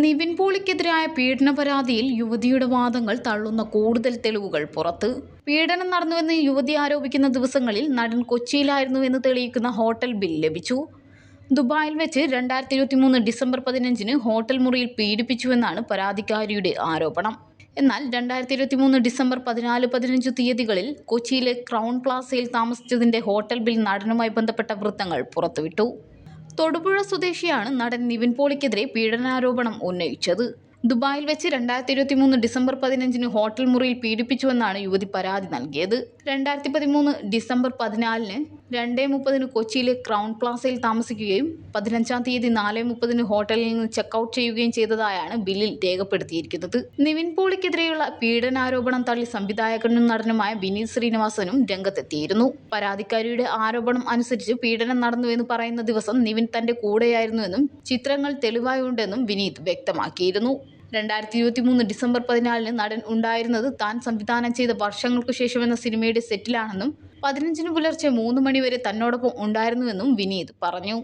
നിവിൻ പോളിക്കെതിരായ പീഡന പരാതിയിൽ യുവതിയുടെ വാദങ്ങൾ തള്ളുന്ന കൂടുതൽ തെളിവുകൾ പുറത്ത്. പീഡനം നടന്നുവെന്ന് യുവതി ആരോപിക്കുന്ന ദിവസങ്ങളിൽ നടൻ കൊച്ചിയിലായിരുന്നുവെന്ന് തെളിയിക്കുന്ന ഹോട്ടൽ ബിൽ ലഭിച്ചു. ദുബായിൽ വെച്ച് രണ്ടായിരത്തി ഇരുപത്തി മൂന്ന് ഡിസംബർ പതിനഞ്ചിന് ഹോട്ടൽ മുറിയിൽ പീഡിപ്പിച്ചുവെന്നാണ് പരാതിക്കാരിയുടെ ആരോപണം. എന്നാൽ രണ്ടായിരത്തി ഇരുപത്തി മൂന്ന് ഡിസംബർ പതിനാല് പതിനഞ്ച് തീയതികളിൽ കൊച്ചിയിലെ ക്രൗൺ പ്ലാസയിൽ താമസിച്ചതിന്റെ ഹോട്ടൽ ബിൽ നടനുമായി ബന്ധപ്പെട്ട വൃത്തങ്ങൾ പുറത്തുവിട്ടു. തൊടുപുഴ സ്വദേശിയാണ് നടൻ നിവിൻ പോളിക്കെതിരെ പീഡനാരോപണം ഉന്നയിച്ചത്. ദുബായിൽ വെച്ച് രണ്ടായിരത്തി ഇരുപത്തി മൂന്ന് ഡിസംബർ പതിനഞ്ചിന് ഹോട്ടൽ മുറിയിൽ പീഡിപ്പിച്ചുവെന്നാണ് യുവതി പരാതി നൽകിയത്. രണ്ടായിരത്തി പതിമൂന്ന് ഡിസംബർ പതിനാലിന് രണ്ടേ മുപ്പതിന് കൊച്ചിയിലെ ക്രൗൺ പ്ലാസയിൽ താമസിക്കുകയും പതിനഞ്ചാം തീയതി നാല് മുപ്പതിന് ഹോട്ടലിൽ നിന്ന് ചെക്കൗട്ട് ചെയ്യുകയും ചെയ്തതായാണ് ബില്ലിൽ രേഖപ്പെടുത്തിയിരിക്കുന്നത്. നിവിൻ പോളിക്കെതിരെയുള്ള പീഡനാരോപണം തള്ളി സംവിധായകനും നടനുമായ വിനീത് ശ്രീനിവാസനും രംഗത്തെത്തിയിരുന്നു. പരാതിക്കാരിയുടെ ആരോപണം അനുസരിച്ച് പീഡനം നടന്നുവെന്ന് പറയുന്ന ദിവസം നിവിൻ തന്റെ കൂടെയായിരുന്നുവെന്നും ചിത്രങ്ങൾ തെളിവായുണ്ടെന്നും വിനീത് വ്യക്തമാക്കിയിരുന്നു. രണ്ടായിരത്തി ഇരുപത്തി മൂന്ന് ഡിസംബർ പതിനാലിന് നടൻ ഉണ്ടായിരുന്നത് താൻ സംവിധാനം ചെയ്ത വർഷങ്ങൾക്കു ശേഷം എന്ന സിനിമയുടെ സെറ്റിലാണെന്നും പതിനഞ്ചിന് പുലർച്ചെ മൂന്ന് മണിവരെ തന്നോടൊപ്പം ഉണ്ടായിരുന്നുവെന്നും വിനീത് പറഞ്ഞു.